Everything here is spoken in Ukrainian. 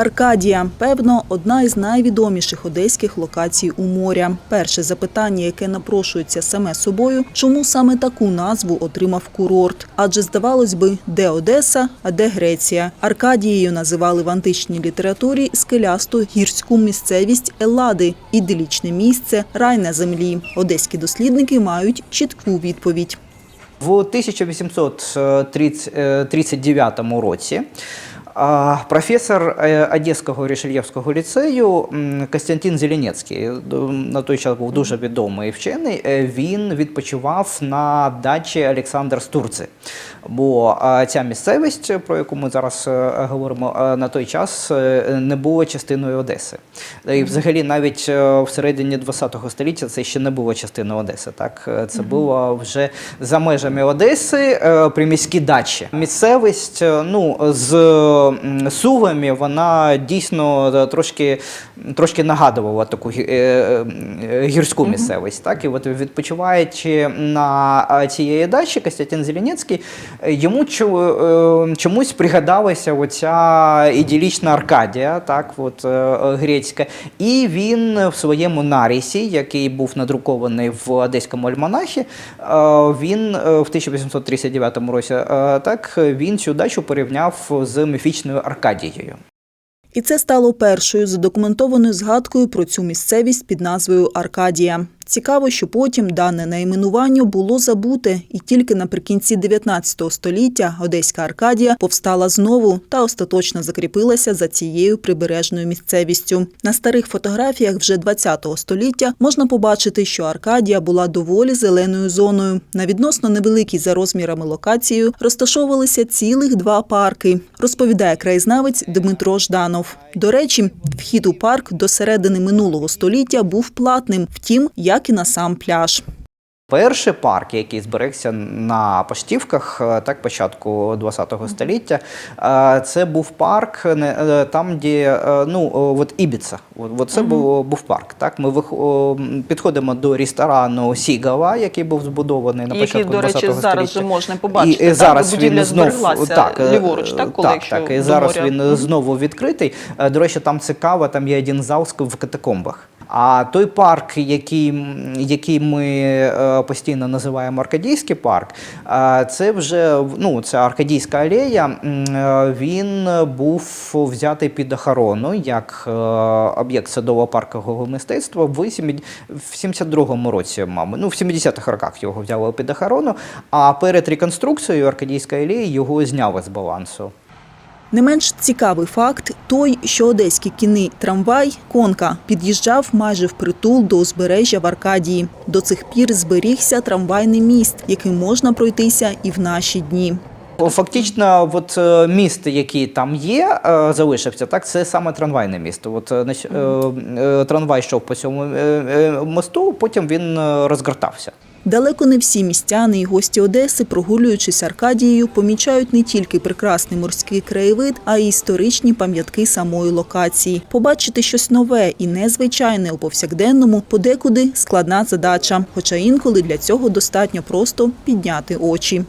Аркадія, певно, одна із найвідоміших одеських локацій у моря. Перше запитання, яке напрошується саме собою, чому саме таку назву отримав курорт? Адже здавалось би, де Одеса, а де Греція. Аркадією називали в античній літературі скелясту гірську місцевість Елади, іделічне місце, рай на землі. Одеські дослідники мають чітку відповідь. В 1839 році а, професор е, Одеського Рішельєвського ліцею Костянтин Зеленецький, на той час був дуже відомий вчений, е, він відпочивав на дачі Олександр Стурци. Бо ця місцевість, про яку ми зараз е, говоримо, е, на той час е, не була частиною Одеси. І взагалі навіть всередині ХХ століття це ще не було частиною Одеси. Так? Це було вже за межами Одеси приміські дачі. Місцевість ну, з м, вона дійсно е, трошки, трошки нагадувала таку е, е, гірську місцевість. Так? І от відпочиваючи на цієї дачі, Костянтин Зеленецький, йому чомусь пригадалася оця іділічна Аркадія, так, от, грецька. І він в своєму нарісі, який був надрукований в одеському альманахі, він в 1839 році так, він цю дачу порівняв з міфічною Аркадією. І це стало першою задокументованою згадкою про цю місцевість під назвою Аркадія. Цікаво, що потім дане найменування було забуте, і тільки наприкінці 19 століття Одеська Аркадія повстала знову та остаточно закріпилася за цією прибережною місцевістю. На старих фотографіях вже 20 століття можна побачити, що Аркадія була доволі зеленою зоною. На відносно невеликій за розмірами локацію розташовувалися цілих два парки, розповідає краєзнавець Дмитро Жданов. До речі, вхід у парк до середини минулого століття був платним, втім, як і на сам пляж. Перший парк, який зберегся на поштівках, е, так початку ХХ століття, е, це був парк е, там, де ну от Ібіца. От, це був, був парк. Так, ми вих- підходимо до ресторану Сігава, який був збудований на Який, початку до речі, століття. зараз же можна побачити. І, так? зараз він знов так, ліворуч, так, коли так, якщо так, і зараз моря. він знову відкритий. До речі, там цікаво, там є один зал в катакомбах. А той парк, який, який ми е, постійно називаємо Аркадійський парк, е, це вже ну, це Аркадійська алея. е, Він був взятий під охорону як об'єкт садово-паркового мистецтва в 70 в 72-му році, мабуть. Ну, в 70-х роках його взяли під охорону, а перед реконструкцією Аркадійської алеї його зняли з балансу. Не менш цікавий факт той, що одеський кінний трамвай Конка під'їжджав майже впритул до узбережжя в Аркадії. До цих пір зберігся трамвайний міст, яким можна пройтися і в наші дні. Фактично, от е, міст, який там є, е, залишився, так це саме трамвайне місто. От е, трамвай йшов по цьому мосту, потім він розгортався. Далеко не всі містяни і гості Одеси, прогулюючись Аркадією, помічають не тільки прекрасний морський краєвид, а й історичні пам'ятки самої локації. Побачити щось нове і незвичайне у повсякденному подекуди складна задача. Хоча інколи для цього достатньо просто підняти очі.